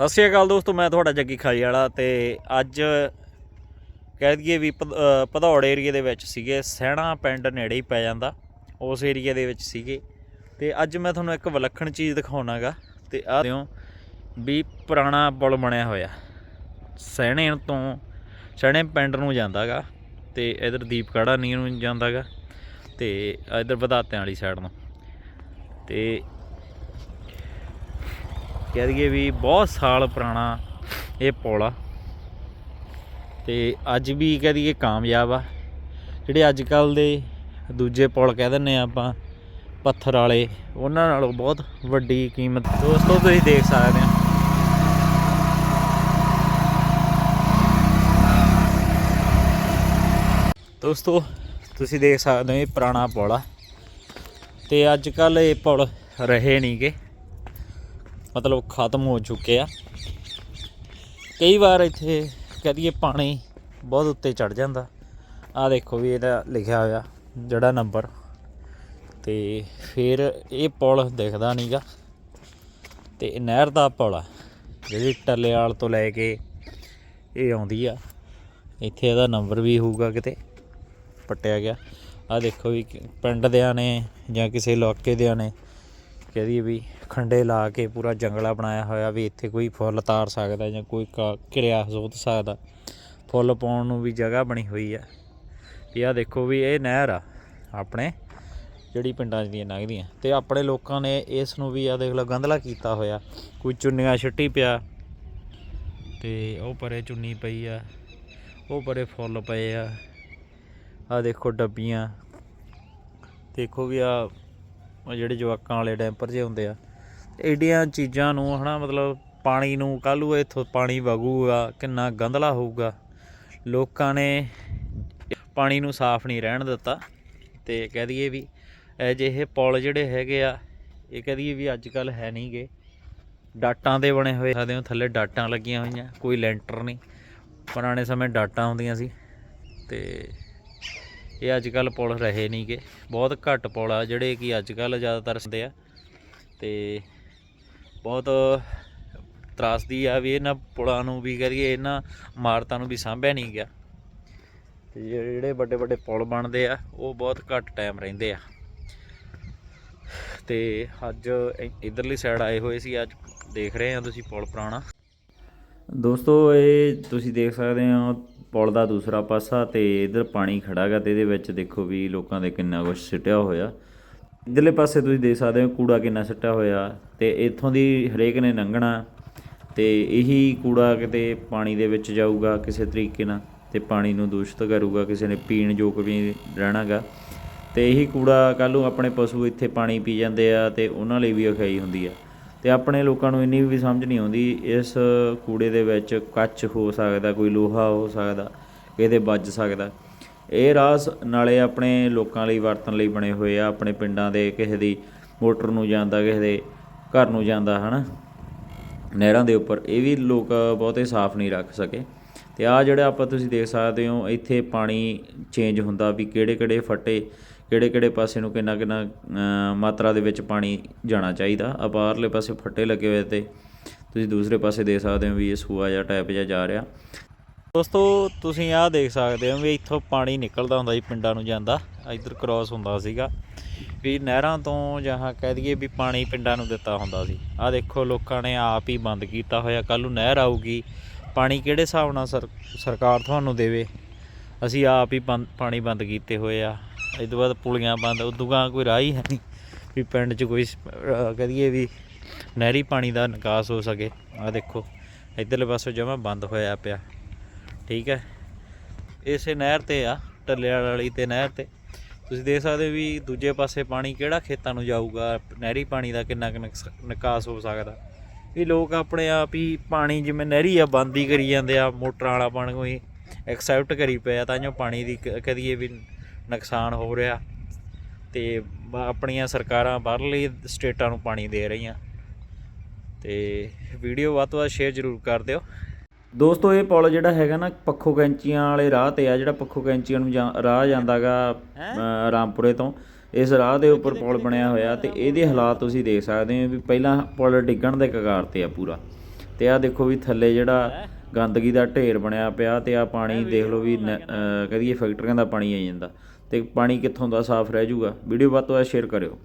ਸਤਿ ਸ਼੍ਰੀ ਅਕਾਲ ਦੋਸਤੋ ਮੈਂ ਤੁਹਾਡਾ ਜੱਗੀ ਖਾਈ ਵਾਲਾ ਤੇ ਅੱਜ ਕਹਿ ਦਈਏ ਵੀ ਭਦ- ਅ, ਏਰੀਏ ਦੇ ਵਿੱਚ ਸੀਗੇ ਸਹਿਣਾ ਪਿੰਡ ਨੇੜੇ ਹੀ ਪੈ ਜਾਂਦਾ ਉਸ ਏਰੀਏ ਦੇ ਵਿੱਚ ਸੀਗੇ। ਤੇ ਅੱਜ ਮੈਂ ਤੁਹਾਨੂੰ ਇੱਕ ਵਿਲੱਖਣ ਚੀਜ਼ ਦਿਖਾਉਣਾਗਾ ਤੇ ਆਹ ਦਿਓ ਵੀ ਪੁਰਾਣਾ ਪੁਲ ਬਣਿਆ ਹੋਇਆ। ਸਹਿਣੇ ਤੋਂ ਸਹਿਣੇ ਪਿੰਡ ਨੂੰ ਜਾਂਦਾਗਾ ਤੇ ਇਧਰ ਦੀਪਕੜਾ ਨੀ ਨੂੰ ਜਾਂਦਾਗਾ ਤੇ ਇਧਰ ਵਧਾਤਿਆਂ ਵਾਲੀ ਸਾਈਡ ਨੂੰ। ਤੇ ਕਹਿ ਦਈਏ ਵੀ ਬਹੁਤ ਸਾਲ ਪੁਰਾਣਾ ਇਹ ਪੁਲ ਆ ਤੇ ਅੱਜ ਵੀ ਕਹਿ ਦਈਏ ਕਾਮਯਾਬ ਆ। ਜਿਹੜੇ ਅੱਜ ਕੱਲ ਦੇ ਦੂਜੇ ਪੁਲ ਕਹਿ ਦਿੰਨੇ ਆ ਆਪਾਂ, ਪੱਥਰ ਵਾਲੇ, ਉਹਨਾਂ ਨਾਲੋਂ ਬਹੁਤ ਵੱਡੀ ਕੀਮਤ। ਦੋਸਤੋ, ਤੁਸੀਂ ਦੇਖ ਸਕਦੇ ਹੋ। ਦੋਸਤੋ, ਤੁਸੀਂ ਦੇਖ ਸਕਦੇ ਹੋ ਇਹ ਪੁਰਾਣਾ ਪੁਲ ਆ ਤੇ ਅੱਜ ਕੱਲ ਇਹ ਪੁਲ ਰਹੇ ਨਹੀਂਗੇ ਮਤਲਬ ਖਤਮ ਹੋ ਚੁੱਕੇ ਆ। ਕਈ ਵਾਰ ਇੱਥੇ ਕਹਦੀਏ ਪਾਣੀ ਬਹੁਤ ਉੱਤੇ ਚੜ ਜਾਂਦਾ। ਆ ਦੇਖੋ ਵੀ ਇਹਦਾ ਲਿਖਿਆ ਹੋਇਆ ਜਿਹੜਾ ਨੰਬਰ ਤੇ ਫਿਰ ਇਹ ਪੁਲ ਦਿਖਦਾ ਨਹੀਂਗਾ ਤੇ ਇਹ ਨਹਿਰ ਦਾ ਪੁਲ ਆ, ਜਿਹੜੀ ਟੱਲੇਵਾਲ ਤੋਂ ਲੈ ਕੇ ਇਹ ਆਉਂਦੀ ਆ। ਇੱਥੇ ਇਹਦਾ ਨੰਬਰ ਵੀ ਹੋਊਗਾ ਕਿਤੇ, ਪੱਟਿਆ ਗਿਆ। ਆ ਦੇਖੋ ਵੀ ਕਿ- ਪਿੰਡ ਦਿਆਂ ਨੇ ਜਾਂ ਕਿਸੇ ਇਲਾਕੇ ਦਿਆਂ ਨੇ ਕਹਦੀ ਵੀ ਖੰਡੇ ਲਾ ਕੇ ਪੂਰਾ ਜੰਗਲਾ ਬਣਾਇਆ ਹੋਇਆ ਵੀ ਇੱਥੇ ਕੋਈ ਫੁੱਲ ਤਾਰ ਸਕਦਾ ਜਾਂ ਕੋਈ ਕਾ- ਕਿਰਿਆ ਸੋਧ ਸਕਦਾ। ਫੁੱਲ ਪਾਉਣ ਨੂੰ ਵੀ ਜਗ੍ਹਾ ਬਣੀ ਹੋਈ ਆ। ਵੀ ਆ ਦੇਖੋ ਵੀ ਇਹ ਨਹਿਰ ਆ, ਆਪਣੇ ਜਿਹੜੀ ਪਿੰਡਾਂ 'ਚ ਦੀਆਂ ਲੰਘਦੀਆਂ। ਤੇ ਆਪਣੇ ਲੋਕਾਂ ਨੇ ਇਸ ਨੂੰ ਵੀ ਆ ਦੇਖ ਲਓ ਗੰਧਲਾ ਕੀਤਾ ਹੋਇਆ। ਕੋਈ ਚੁੰਨੀਆਂ ਛੱਟੀ ਪਿਆ। ਤੇ ਉਹ ਪਰੇ ਚੁੰਨੀ ਪਈ ਆ, ਉਹ ਪਰੇ ਫੁੱਲ ਪਏ ਆ। ਆ ਦੇਖੋ ਡੱਬੀਆਂ। ਦੇਖੋ ਵੀ ਆ ਜਿਹੜੇ ਜਵਾਕਾਂ ਵਾਲੇ ਡੈਂਪਰ ਜੇ ਹੁੰਦੇ ਆ। ਏਡੀਆਂ ਚੀਜ਼ਾਂ ਨੂੰ ਹਨਾ, ਮਤਲਬ ਪਾਣੀ ਨੂੰ ਕੱਲੂ ਇੱਥੋਂ ਪਾਣੀ ਵਗੂਗਾ, ਕਿੰਨਾ ਗੰਧਲਾ ਹੋਊਗਾ। ਲੋਕਾਂ ਨੇ ਪਾਣੀ ਨੂੰ ਸਾਫ਼ ਨਹੀਂ ਰਹਿਣ ਦਿੱਤਾ ਤੇ ਕਹਿ ਦਈਏ ਵੀ ਅਜਿਹੇ ਜਿਹੇ ਪੁਲ ਜਿਹੜੇ ਹੈਗੇ ਆ, ਇਹ ਕਹਿ ਦਈਏ ਵੀ ਅੱਜ ਕੱਲ ਹੈ ਨਹੀਂਗੇ ਡਾਟਾਂ ਦੇ ਬਣੇ ਹੋਏ ਸਕਦੇ ਹੋ ਥੱਲੇ ਡਾਟਾਂ ਲੱਗੀਆਂ ਹੋਈਆਂ, ਕੋਈ ਲੈਂਟਰ ਨਹੀਂ। ਪੁਰਾਣੇ ਸਮੇਂ ਡਾਟਾਂ ਹੁੰਦੀਆਂ ਸੀ ਤੇ ਇਹ ਅੱਜ ਕੱਲ ਪੁਲ ਰਹੇ ਨਹੀਂਗੇ ਬਹੁਤ ਘੱਟ ਪੁਲ ਆ ਜਿਹੜੇ ਕਿ ਅੱਜ ਕੱਲ ਜ਼ਿਆਦਾਤਰ ਹੁੰਦੇ ਆ ਤੇ ਬਹੁਤ ਤਰਾਸਦੀ ਆ ਵੀ ਇਹਨਾਂ ਪੁਲਾਂ ਨੂੰ ਵੀ ਕਰੀਏ, ਇਹਨਾਂ ਇਮਾਰਤਾਂ ਨੂੰ ਵੀ ਸਾਂਭਿਆ ਨਹੀਂ ਗਿਆ। ਤੇ ਜਿਹੜੇ ਵੱਡੇ ਵੱਡੇ ਪੁਲ ਬਣਦੇ ਆ, ਉਹ ਬਹੁਤ ਘੱਟ ਟਾਈਮ ਰਹਿੰਦੇ ਆ। ਤੇ ਅੱਜ ਇ- ਇੱਧਰਲੀ ਸਾਈਡ ਆਏ ਹੋਏ ਸੀ, ਅੱਜ ਦੇਖ ਰਹੇ ਆ ਤੁਸੀਂ ਪੁਲ ਪੁਰਾਣਾ। ਦੋਸਤੋ, ਇਹ ਤੁਸੀਂ ਦੇਖ ਸਕਦੇ ਹੋ, ਪੁਲ ਦਾ ਦੂਸਰਾ ਪਾਸਾ ਤੇ ਇਧਰ ਪਾਣੀ ਖੜਾ ਗਾ ਤੇ ਇਹਦੇ ਵਿੱਚ ਦੇਖੋ ਵੀ ਲੋਕਾਂ ਦੇ ਕਿੰਨਾ ਕੁਛ ਸਿੱਟਿਆ ਹੋਇਆ। ਇਧਰਲੇ ਪਾਸੇ ਤੁਸੀਂ ਦੇਖ ਸਕਦੇ ਹੋ ਕੂੜਾ ਕਿੰਨਾ ਸਿੱਟਿਆ ਹੋਇਆ ਤੇ ਇੱਥੋਂ ਦੀ ਹਰੇਕ ਨੇ ਲੰਘਣਾ ਤੇ ਇਹੀ ਕੂੜਾ ਕਿਤੇ ਪਾਣੀ ਦੇ ਵਿੱਚ ਜਾਊਗਾ ਕਿਸੇ ਤਰੀਕੇ ਨਾਲ ਤੇ ਪਾਣੀ ਨੂੰ ਦੂਸ਼ਿਤ ਕਰੂਗਾ, ਕਿਸੇ ਨੇ ਪੀਣ ਯੋਗ ਵੀ ਰਹਿਣਾਗਾ। ਤੇ ਇਹੀ ਕੂੜਾ ਕੱਲ੍ਹ ਨੂੰ ਆਪਣੇ ਪਸ਼ੂ ਇੱਥੇ ਪਾਣੀ ਪੀ ਜਾਂਦੇ ਆ ਤੇ ਉਹਨਾਂ ਲਈ ਵੀ ਅਖਾਈ ਹੁੰਦੀ ਆ। ਤੇ ਆਪਣੇ ਲੋਕਾਂ ਨੂੰ ਇੰਨੀ ਵੀ ਸਮਝ ਨਹੀਂ ਆਉਂਦੀ, ਇਸ ਕੂੜੇ ਦੇ ਵਿੱਚ ਕੱਚ ਹੋ ਸਕਦਾ, ਕੋਈ ਲੋਹਾ ਹੋ ਸਕਦਾ, ਕਿਤੇ ਵੱਜ ਸਕਦਾ। ਇਹ ਰਾਹ ਨਾਲੇ ਆਪਣੇ ਲੋਕਾਂ ਲਈ ਵਰਤਣ ਲਈ ਬਣੇ ਹੋਏ ਆ, ਆਪਣੇ ਪਿੰਡਾਂ ਦੇ ਕਿਸੇ ਦੀ ਮੋਟਰ ਨੂੰ ਜਾਂਦਾ, ਕਿਸੇ ਦੇ ਘਰ ਨੂੰ ਜਾਂਦਾ, ਹਨਾ? ਨਹਿਰਾਂ ਦੇ ਉੱਪਰ, ਇਹ ਵੀ ਲੋਕ ਬਹੁਤੇ ਸਾਫ਼ ਨਹੀਂ ਰੱਖ ਸਕੇ। ਤੇ ਆ ਜਿਹੜਾ ਆਪਾਂ ਤੁਸੀਂ ਦੇਖ ਸਕਦੇ ਹੋ, ਇੱਥੇ ਪਾਣੀ ਚੇਂਜ ਹੁੰਦਾ ਵੀ ਕਿਹੜੇ ਕਿਹੜੇ ਫੱਟੇ, ਕਿਹੜੇ ਕਿਹੜੇ ਪਾਸੇ ਨੂੰ ਕਿੰਨਾ ਕਿੰਨਾ ਮਾਤਰਾ ਦੇ ਵਿੱਚ ਪਾਣੀ ਜਾਣਾ ਚਾਹੀਦਾ। ਆ ਬਾਹਰਲੇ ਪਾਸੇ ਫੱਟੇ ਲੱਗੇ ਹੋਏ ਤੇ ਤੁਸੀਂ ਦੂਸਰੇ ਪਾਸੇ ਦੇਖ ਸਕਦੇ ਹੋ ਵੀ ਇਹ ਸੂਆ ਜਾਂ ਟੈਪ ਜਿਹਾ ਜਾ ਰਿਹਾ। ਦੋਸਤੋ ਤੁਸੀਂ ਆਹ ਦੇਖ ਸਕਦੇ ਹੋ ਵੀ ਇੱਥੋਂ ਪਾਣੀ ਨਿਕਲਦਾ ਹੁੰਦਾ ਸੀ ਪਿੰਡਾਂ ਨੂੰ ਜਾਂਦਾ। ਇੱਧਰ ਕ੍ਰਾਸ ਹੁੰਦਾ ਸੀਗਾ। ਵੀ ਨਹਿਰਾਂ ਤੋਂ ਜਾਂ ਕਹਿ ਦਈਏ ਵੀ ਪਾਣੀ ਪਿੰਡਾਂ ਨੂੰ ਦਿੱਤਾ ਹੁੰਦਾ ਸੀ। ਆਹ ਦੇਖੋ ਲੋਕਾਂ ਨੇ ਆਪ ਹੀ ਬੰਦ ਕੀਤਾ ਹੋਇਆ। ਕੱਲ ਨੂੰ ਨਹਿਰ ਆਊਗੀ। ਪਾਣੀ ਕਿਹੜੇ ਹਿਸਾਬ ਨਾਲ ਸਰਕਾਰ ਤੁਹਾਨੂੰ ਦੇਵੇ? ਅਸੀਂ ਆਪ ਹੀ ਬੰਦ ਪਾਣੀ ਬੰਦ ਕੀਤੇ ਹੋਏ ਆ। ਇਹ ਤੋਂ ਬਾਅਦ ਪੁਲੀਆਂ ਬੰਦ ਉਦੋਂ ਗਾਂ ਕੋਈ ਰਾਹ ਹੀ ਹੈ ਨਹੀਂ ਵੀ ਪਿੰਡ 'ਚ ਕੋਈ ਅਹ, ਕਹਿ ਦਈਏ ਵੀ ਨਹਿਰੀ ਪਾਣੀ ਦਾ ਨਿਕਾਸ ਹੋ ਸਕੇ। ਆਹ ਦੇਖੋ ਇੱਧਰਲੇ ਪਾਸੋਂ ਜਮਾ ਬੰਦ ਹੋਇਆ ਪਿਆ। ਠੀਕ ਹੈ। ਇਸੇ ਨਹਿਰ ਤੇ ਆ, ਟੱਲੇਵਾਲ ਵਾਲੀ ਤੇ ਨਹਿਰ ਤੇ। ਤੁਸੀਂ ਦੇਖ ਸਕਦੇ ਹੋ ਵੀ ਦੂਜੇ ਪਾਸੇ ਪਾਣੀ ਕਿਹੜਾ ਖੇਤਾਂ ਨੂੰ ਜਾਊਗਾ, ਨਹਿਰੀ ਪਾਣੀ ਦਾ ਕਿੰਨਾ ਕੁ ਨਕਸ- ਨਿਕਾਸ ਹੋ ਸਕਦਾ। ਵੀ ਲੋਕ ਆਪਣੇ ਆਪ ਹੀ ਪਾਣੀ ਜਿਵੇਂ ਨਹਿਰੀ ਆ, ਬੰਦ ਹੀ ਕਰੀ ਜਾਂਦੇ ਆ, ਮੋਟਰਾਂ ਵਾਲਾ ਪਾਣੀ ਕੋਈ ਐਕਸੈਪਟ ਕਰੀ ਪਿਆ ਤਾਂ ਜੋ ਪਾਣੀ ਦੀ ਕ- ਕਦੀਏ ਵੀ ਨੁਕਸਾਨ ਹੋ ਰਿਹਾ। ਤੇ ਆਪਣੀਆਂ ਸਰਕਾਰਾਂ ਬਾਹਰਲੀ ਸਟੇਟਾਂ ਨੂੰ ਪਾਣੀ ਦੇ ਰਹੀਆਂ। ਤੇ ਵੀਡੀਓ ਵੱਧ ਤੋਂ ਵੱਧ ਸ਼ੇਅਰ ਜ਼ਰੂਰ ਕਰ ਦਿਓ। ਦੋਸਤੋ ਇਹ ਪੁਲ ਜਿਹੜਾ ਹੈਗਾ ਨਾ ਪੱਖੋ ਕੈਂਚੀਆਂ ਵਾਲੇ ਰਾਹ ਤੇ ਆ ਜਿਹੜਾ ਪੱਖੋ ਕੈਂਚੀਆਂ ਨੂੰ ਰਾਹ ਜਾਂਦਾਗਾ ਰਾਮਪੁਰੇ ਤੋਂ। ਇਸ ਰਾਹ ਦੇ ਉੱਪਰ ਪੁਲ ਬਣਿਆ ਹੋਇਆ ਤੇ ਇਹਦੇ ਹਾਲਾਤ ਤੁਸੀਂ ਦੇਖ ਸਕਦੇ ਹੋ ਵੀ ਪਹਿਲਾਂ ਪੁਲ ਡਿੱਗਣ ਦੇ ਕਗਾਰ ਤੇ ਆ ਪੂਰਾ। ਤੇ ਆ ਦੇਖੋ ਵੀ ਥੱਲੇ ਜਿਹੜਾ ਗੰਦਗੀ ਦਾ ਢੇਰ ਬਣਿਆ ਪਿਆ ਤੇ ਆ ਪਾਣੀ ਦੇਖ ਲਓ ਵੀ ਕਹਦੀਏ ਫੈਕਟਰੀਆਂ ਦਾ ਪਾਣੀ ਆਈ ਜਾਂਦਾ। ਤੇ ਪਾਣੀ ਕਿੱਥੋਂ ਦਾ ਸਾਫ਼ ਰਹਿ ਜਾਊਗਾ ਵੀਡੀਓ ਵੱਧ ਤੋਂ ਵੱਧ ਸ਼ੇਅਰ ਕਰਿਓ।